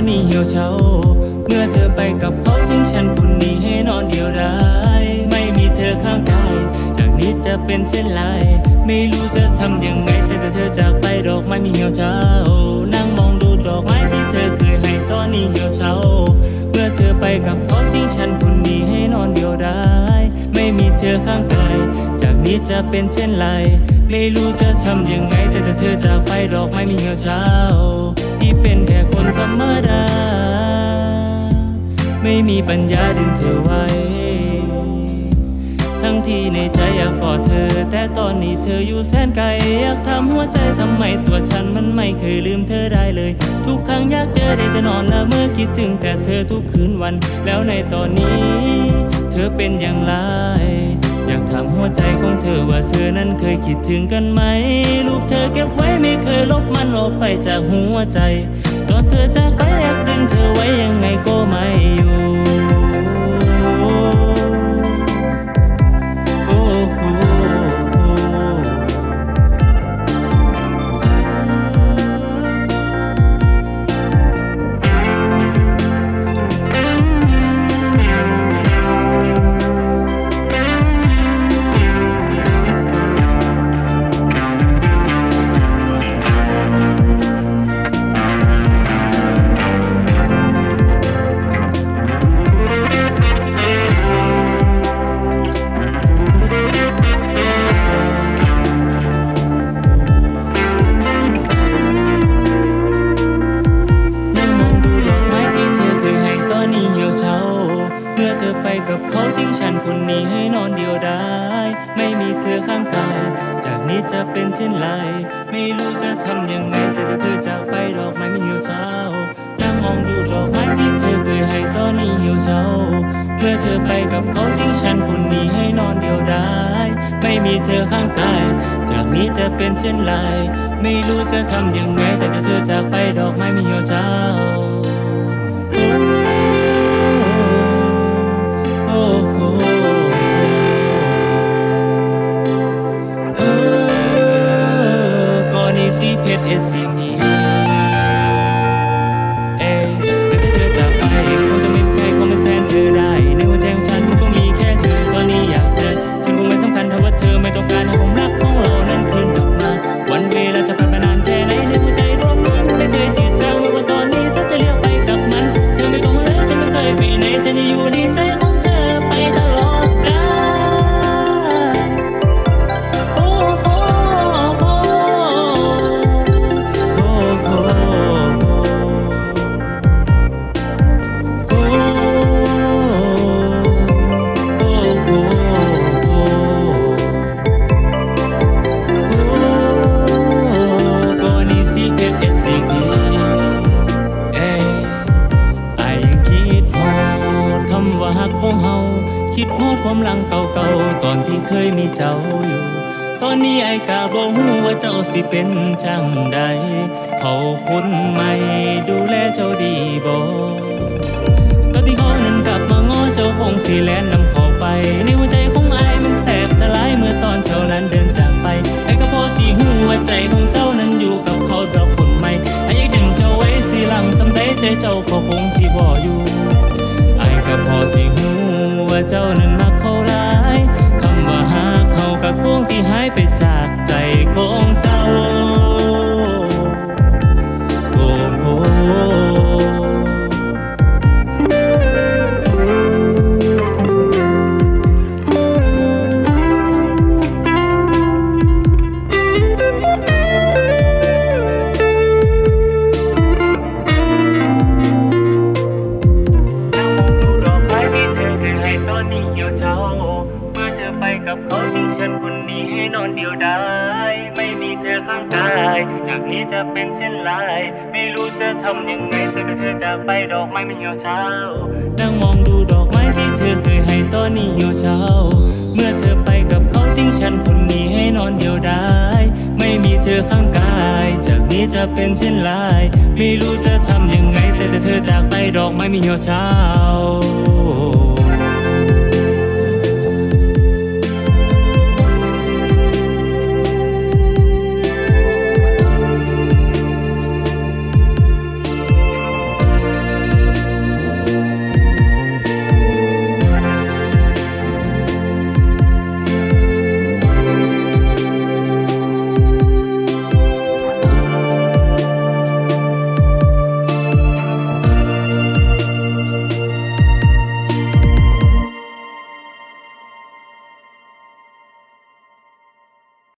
นนี้เหี่ยวเฉาเมื่อเธอไปกับเขาทิ้งฉันคนนี้ให้นอนเดียวดายไม่มีเธอข้างกายจากนี้จะเป็นเช่นไรไม่รู้จะทำยังไงแต่แต่เธอจากไปดอกไม้มีเหี่ยวเฉานั่งมองดูดอกไม้ที่เธอเคยให้ตอนนี้เหี่ยวเฉาเมื่อเธอไปกับเขาทิ้งฉันคนนี้ให้นอนเดียวดายไม่มีเธอข้างกายจากนี้จะเป็นเช่นไร ไม่รู้จะทำยังไง แต่แต่เธอจากไปดอกไม้มีเหี่ยวเฉาที่เป็นแค่คนธรรมดา ไม่มีปัญญาดึงเธอไว้ ทั้งที่ในใจอยากกอดเธอ แต่ตอนนี้เธออยู่แสนไกล อยากทำหัวใจทำไมตัวฉันมันไม่เคยลืมเธอได้เลย ทุกครั้งอยากเจอได้แต่นอนละเมื่อคิดถึงแต่เธอทุกคืนวัน แล้วในตอนนี้ เธอเป็นอย่างไร อยากถามหัวใจของเธอว่าเธอนั้นเคยคิดถึงกันไหม รูปเธอเก็บไว้ไม่เคยลบมันออกไปจากหัวใจตอนเธอจากไปอยากดึงเธอไว้ยังไงก็ไม่อยู่าทิ้งฉันคนนี้ให้นอนเดียวดายไม่มีเธอข้างกายจากนี้จะเป็นเช่นไร ไม่รู้จะทำยังไงแต่ถ้าเธอจากไปดอกไม้ไม่เหี่ยวเฉานั่งมองดูดอกไม้ที่เธอเคยให้ตอนนี้เหี่ยวเฉาเมื่อเธอไปกับเขาทิ้งฉันคนนี้ให้นอนเดียวดายไม่มีเธอข้างกายจากนี้จะเป็นเช่นไร ไม่รู้จะทำยังไงแต่ถ้าเธอจากไปดอกไม้ไม่เหี่ยวเฉา โอ้ ความหลังเก่าๆ ตอนที่เคยมีเจ้าอยู่ ตอนนี้ไอ้กาบ่ฮู้ว่าเจ้าสิเป็นจังใด เขาคนใหม่ดูแลเจ้าดีบ่ตอนที่เขานั้นกลับมาง้อเจ้าคงสีแลนนำเขาไป ในหัวใจของไอ้มันแตกสลายเมื่อตอนเจ้านั้นเดินจากไป ไอ้ก็พอสีหัวใจของเจ้านั้นอยู่กับเขาดอกคนใหม่ ไอ้ยากดึงเจ้าไว้สีหลังสำเร็จใจเจ้าก็คงสีบ่อยู่ ไอ้ก็พอสิหู ว่าเจ้านั้นมักเขาร้าย คำว่าหาเขาก็คงสิหายไปจากใจขอ กับเขาทิ้งฉันคนนี้ให้นอนเดียวดายไม่มีเธอข้างกาย จากนี้จะเป็นเช่นไรไม่รู้จะทำยังไงแต่ถ้าเธอจากไปดอกไม้ไม่เหี่ยวเฉานั่งมองดูดอกไม้ที่เธอเคยให้ตอนนี้เหี่ยวเฉาเมื่อเธอไปกับเขาทิ้งฉันคนนี้ให้นอนเดียวดายไม่มีเธอข้างกาย จากนี้จะเป็นเช่นไรไม่รู้จะทำยังไงแต่เธอจากไปดอกไม้ไม่เหี่ยวเฉา